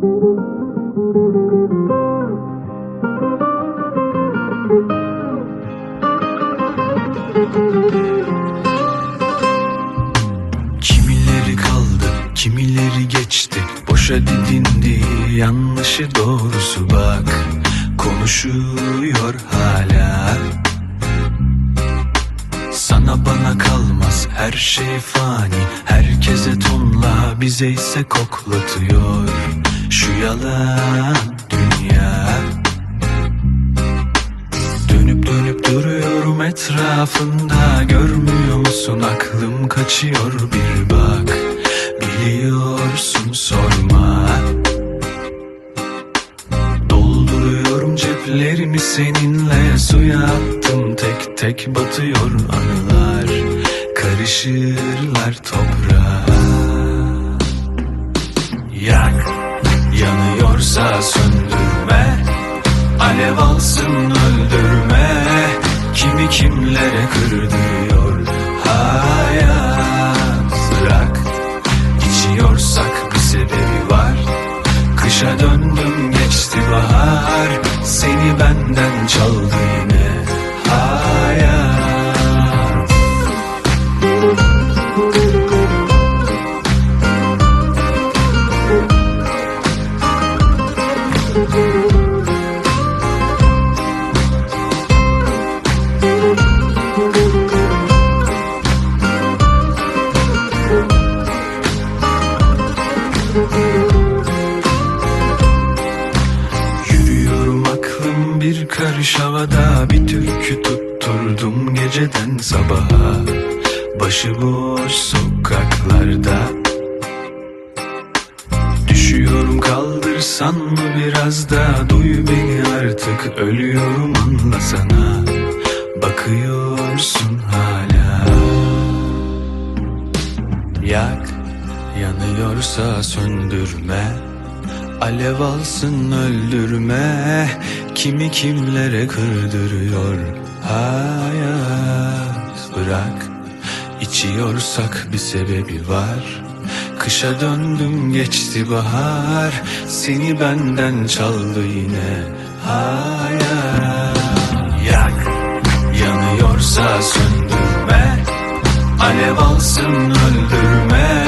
Kimileri kaldı, kimileri geçti. Boşa didindi, yanlışı doğrusu bak. Konuşuyor hala. Sana bana kalmaz her şey fani. Herkese tonla bize ise koklatıyor Şu yalan dünya. Dönüp dönüp duruyorum etrafında Görmüyor musun? Aklım kaçıyor bir bak Biliyorsun sorma. Dolduruyorum ceplerimi seninle Suya attım tek tek batıyor anılar Karışırlar toprağa. Yak yanıyorsa söndürme. Alev alsın öldürme. Kimi kimlere kırdırıyor Hayat? Bırak İçiyorsak bir sebebi var. Kışa döndüm geçti bahar. Seni benden çaldı geceden sabaha Başıboş sokaklarda. Düşüyorum kaldırsan mı biraz da Duy beni artık ölüyorum anlasana. Bakıyorsun hala. Yak yanıyorsa söndürme Alev alsın öldürme Kimi kimlere kırdırıyor Hayat? Bırak İçiyorsak bir sebebi var. Kışa döndüm geçti bahar. Seni benden çaldı yine Hayat. Yak yanıyorsa söndürme. Alev alsın öldürme.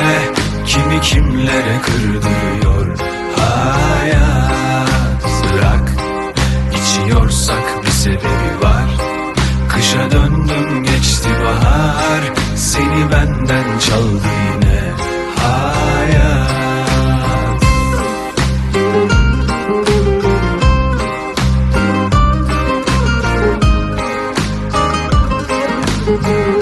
Kimi kimlere kırdırıyor Bu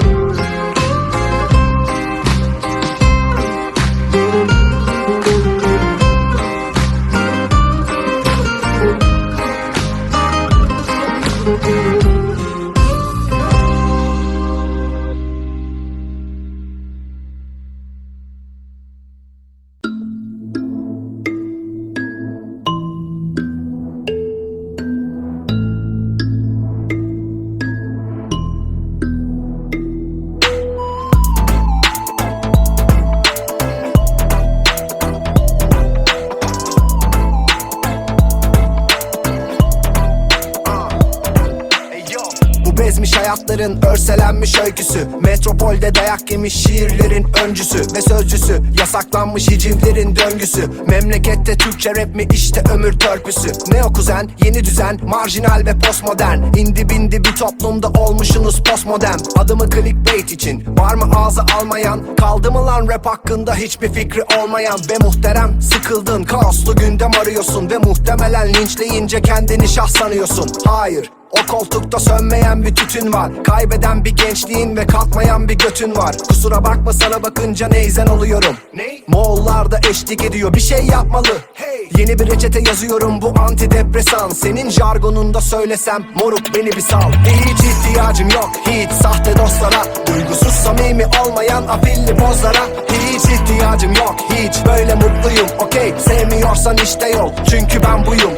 hayatların örselenmiş öyküsü. Metropolde dayak yemiş şiirlerin öncüsü ve sözcüsü. Yasaklanmış hicivlerin döngüsü. Memlekette Türkçe rap mi işte ömür törpüsü. Neo kuzen, yeni düzen, marjinal ve postmodern. İndi bindi bir toplumda olmuşsunuz postmodern. Adımı clickbait için. Var mı ağza almayan? Kaldı mı lan rap hakkında hiçbir fikri olmayan? Ve muhterem sıkıldın. Kaoslu gündem arıyorsun Ve muhtemelen linçleyince kendini şah sanıyorsun. Hayır o koltukta sönmeyen bir tütün var. Kaybeden bir gençliğin ve kalkmayan bir götün var. Kusura bakma sana bakınca neyzen oluyorum. Ne? Moğollar da eşlik ediyor bir şey yapmalı. Hey. Yeni bir reçete yazıyorum bu antidepresan. Senin jargonunda söylesem moruk beni bir sal. Hiç ihtiyacım yok hiç sahte dostlara. Duygusuz samimi olmayan afilli pozlara. Hiç ihtiyacım yok hiç böyle mutluyum Okey. Sevmiyorsan işte yol çünkü ben buyum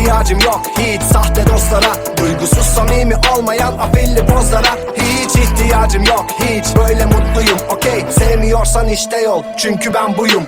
ihtiyacım yok. Hiç sahte dostlara Duygusuz samimi olmayan afilli pozlara Hiç ihtiyacım yok. Hiç böyle mutluyum Okey. Sevmiyorsan işte yol çünkü ben buyum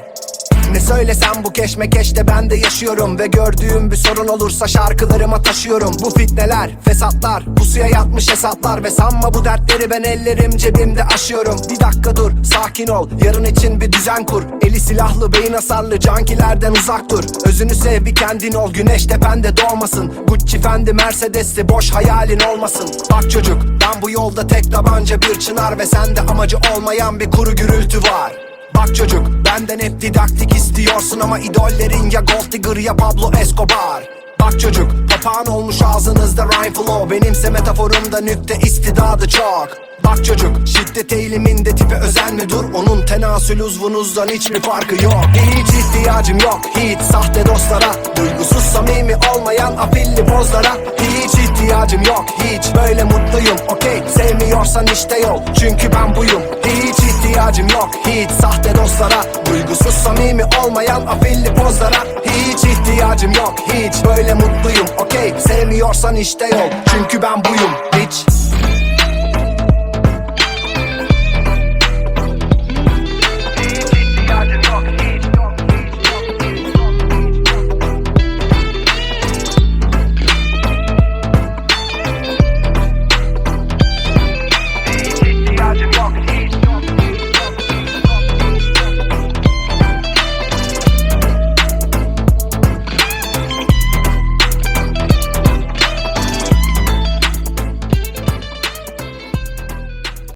Ne söylesem bu keşmekeşte ben de yaşıyorum. Ve gördüğüm bir sorun olursa şarkılarıma taşıyorum. Bu fitneler, fesatlar, pusuya yatmış hesaplar. Ve sanma bu dertleri ben ellerim cebimde aşıyorum. Bir dakika dur, sakin ol, yarın için bir düzen kur. Eli silahlı, beyin hasarlı, cankilerden uzak dur. Özünü sev bir kendin ol, güneş tepende doğmasın. Gucci, Fendi, Mercedes'li boş hayalin olmasın. Bak çocuk, ben bu yolda tek tabanca bir çınar. Ve sende amacı olmayan bir kuru gürültü var Bak çocuk benden hep didaktik istiyorsun ama idollerin ya Gold Digger ya Pablo Escobar. Bak çocuk papağan olmuş ağzınızda rhyme flow. Benimse metaforumda nükte istidadı çok. Bak çocuk şiddet eğiliminde tipe özenme dur Onun tenasül uzvunuzdan hiçbir farkı yok. Hiç ihtiyacım yok hiç sahte dostlara. Duygusuz samimi olmayan afilli pozlara Hiç ihtiyacım yok hiç. Böyle mutluyum okey. Sevmiyorsan işte yol çünkü ben buyum. Hiç ihtiyacım yok hiç. Sahte dostlara Duygusuz samimi olmayan afilli pozlara. Hiç ihtiyacım yok hiç. Böyle mutluyum okey. Sevmiyorsan işte yol çünkü ben buyum. Hiç